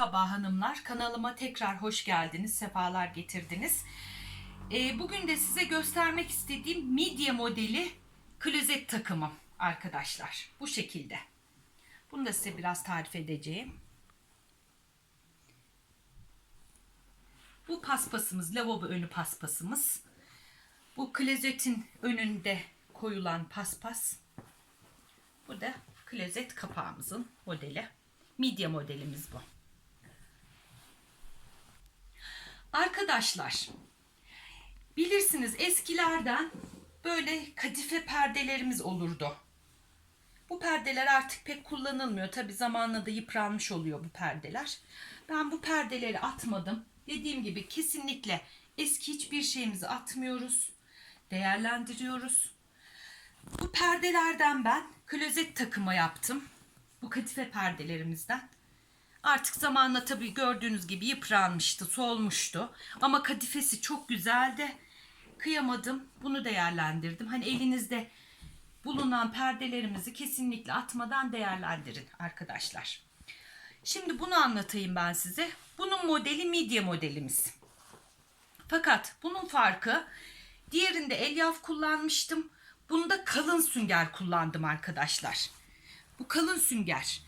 Merhaba hanımlar, kanalıma tekrar hoş geldiniz, sefalar getirdiniz. Ee, bugün de size göstermek istediğim midye modeli klozet takımım arkadaşlar. Bu şekilde. Bunu da size biraz tarif edeceğim. Bu paspasımız, lavabo önü paspasımız. Bu klozetin önünde koyulan paspas. Bu da klozet kapağımızın modeli. Midye modelimiz bu. Arkadaşlar, bilirsiniz eskilerden böyle kadife perdelerimiz olurdu. Bu perdeler artık pek kullanılmıyor. Tabi zamanla da yıpranmış oluyor bu perdeler. Ben bu perdeleri atmadım. Dediğim gibi kesinlikle eski hiçbir şeyimizi atmıyoruz. Değerlendiriyoruz. Bu perdelerden ben klozet takımı yaptım. Bu kadife perdelerimizden. Artık zamanla tabii gördüğünüz gibi yıpranmıştı, solmuştu. Ama kadifesi çok güzeldi. Kıyamadım. Bunu değerlendirdim. Hani elinizde bulunan perdelerimizi kesinlikle atmadan değerlendirin arkadaşlar. Şimdi bunu anlatayım ben size. Bunun modeli midye modelimiz. Fakat bunun farkı diğerinde elyaf kullanmıştım. Bunda kalın sünger kullandım arkadaşlar. Bu kalın sünger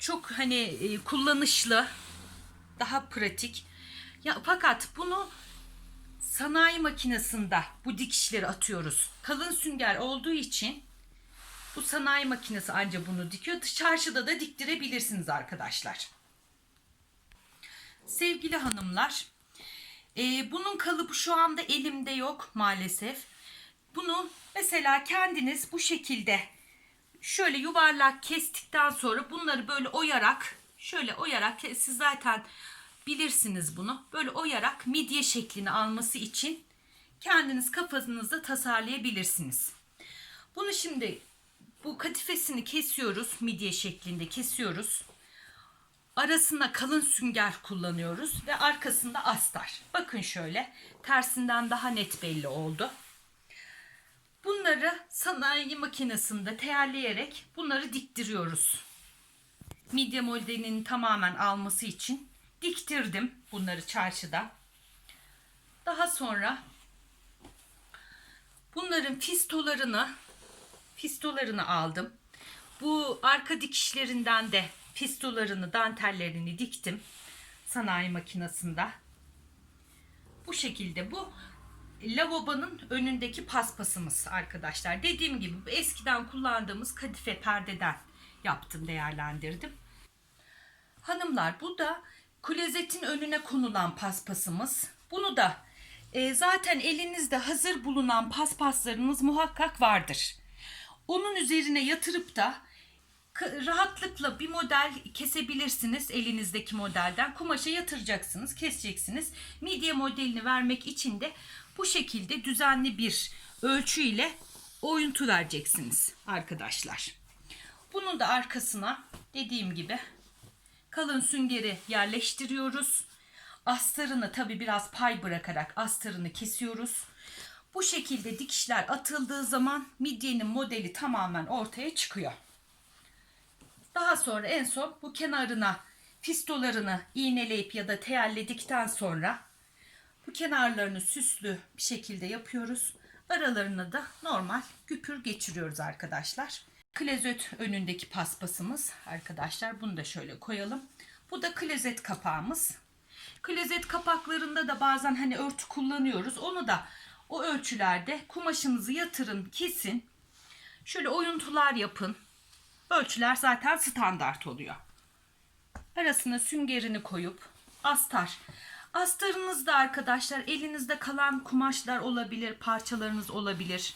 çok hani e, kullanışlı, daha pratik. Ya fakat bunu sanayi makinesinde bu dikişleri atıyoruz. Kalın sünger olduğu için bu sanayi makinesi anca bunu dikiyor. Çarşıda da diktirebilirsiniz arkadaşlar. Sevgili hanımlar, e, bunun kalıbı şu anda elimde yok maalesef. Bunu mesela kendiniz bu şekilde şöyle yuvarlak kestikten sonra bunları böyle oyarak şöyle oyarak siz zaten bilirsiniz bunu. Böyle oyarak midye şeklini alması için kendiniz kafanızda tasarlayabilirsiniz. Bunu şimdi bu katifesini kesiyoruz. Midye şeklinde kesiyoruz. Arasında kalın sünger kullanıyoruz ve arkasında astar. Bakın şöyle tersinden daha net belli oldu. Bunları sanayi makinesinde teyarlayarak bunları diktiriyoruz. Midye modelinin tamamen alması için diktirdim bunları çarşıda. Daha sonra bunların fistolarını fistolarını aldım. Bu arka dikişlerinden de fistolarını, dantellerini diktim sanayi makinesinde. Bu şekilde bu lavabonun önündeki paspasımız arkadaşlar. Dediğim gibi eskiden kullandığımız kadife perdeden yaptım, değerlendirdim. Hanımlar bu da klozetin önüne konulan paspasımız. Bunu da e, zaten elinizde hazır bulunan paspaslarınız muhakkak vardır. Onun üzerine yatırıp da rahatlıkla bir model kesebilirsiniz elinizdeki modelden. Kumaşa yatıracaksınız, keseceksiniz. Midye modelini vermek için de bu şekilde düzenli bir ölçü ile oyuntu vereceksiniz arkadaşlar. Bunun da arkasına dediğim gibi kalın süngeri yerleştiriyoruz. Astarını tabi biraz pay bırakarak astarını kesiyoruz. Bu şekilde dikişler atıldığı zaman midyenin modeli tamamen ortaya çıkıyor. Daha sonra en son bu kenarına fistolarını iğneleyip ya da teyelledikten sonra bu kenarlarını süslü bir şekilde yapıyoruz. Aralarına da normal güpür geçiriyoruz arkadaşlar. Klozet önündeki paspasımız arkadaşlar. Bunu da şöyle koyalım. Bu da klozet kapağımız. Klozet kapaklarında da bazen hani örtü kullanıyoruz. Onu da o ölçülerde kumaşınızı yatırın, kesin. Şöyle oyuntular yapın. Ölçüler zaten standart oluyor. Arasına süngerini koyup astar. Astarınızda arkadaşlar elinizde kalan kumaşlar olabilir, parçalarınız olabilir.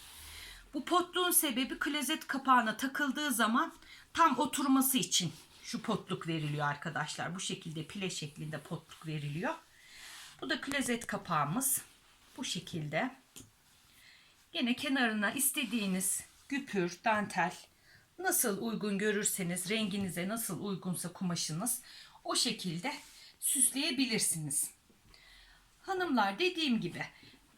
Bu potluğun sebebi klozet kapağına takıldığı zaman tam oturması için şu potluk veriliyor arkadaşlar. Bu şekilde pile şeklinde potluk veriliyor. Bu da klozet kapağımız. Bu şekilde. Yine kenarına istediğiniz güpür, dantel nasıl uygun görürseniz renginize nasıl uygunsa kumaşınız o şekilde süsleyebilirsiniz. Hanımlar dediğim gibi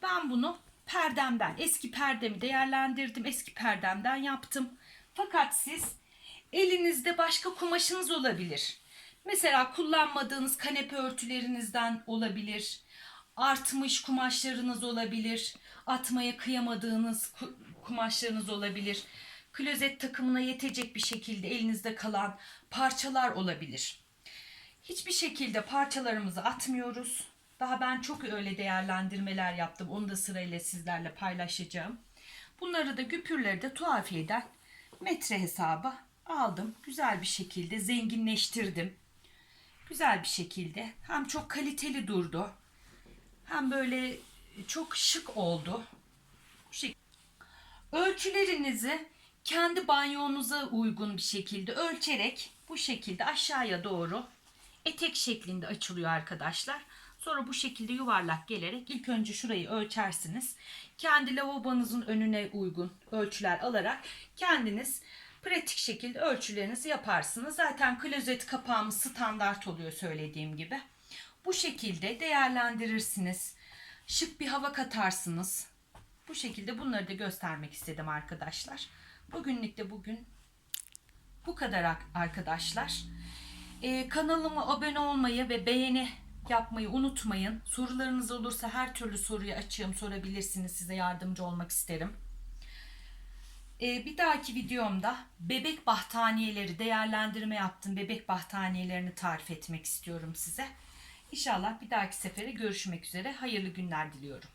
ben bunu perdemden eski perdemi değerlendirdim. Eski perdemden yaptım. Fakat siz elinizde başka kumaşınız olabilir. Mesela kullanmadığınız kanepe örtülerinizden olabilir. Artmış kumaşlarınız olabilir. Atmaya kıyamadığınız ku- kumaşlarınız olabilir. Klozet takımına yetecek bir şekilde elinizde kalan parçalar olabilir. Hiçbir şekilde parçalarımızı atmıyoruz. Daha ben çok öyle değerlendirmeler yaptım. Onu da sırayla sizlerle paylaşacağım. Bunları da güpürleri de tuhafiyeden metre hesabı aldım. Güzel bir şekilde zenginleştirdim. Güzel bir şekilde. Hem çok kaliteli durdu. Hem böyle çok şık oldu. Bu şekilde. Ölçülerinizi kendi banyonuza uygun bir şekilde ölçerek bu şekilde aşağıya doğru etek şeklinde açılıyor arkadaşlar. Sonra bu şekilde yuvarlak gelerek ilk önce şurayı ölçersiniz. Kendi lavabonuzun önüne uygun ölçüler alarak kendiniz pratik şekilde ölçülerinizi yaparsınız. Zaten klozet kapağımız standart oluyor söylediğim gibi. Bu şekilde değerlendirirsiniz. Şık bir hava katarsınız. Bu şekilde bunları da göstermek istedim arkadaşlar. Bugünlük de bugün bu kadar ar- arkadaşlar. Ee, kanalıma abone olmayı ve beğeni yapmayı unutmayın. Sorularınız olursa her türlü soruyu açığım sorabilirsiniz. Size yardımcı olmak isterim. Ee, bir dahaki videomda bebek bahtaniyeleri değerlendirme yaptım. Bebek bahtaniyelerini tarif etmek istiyorum size. İnşallah bir dahaki sefere görüşmek üzere. Hayırlı günler diliyorum.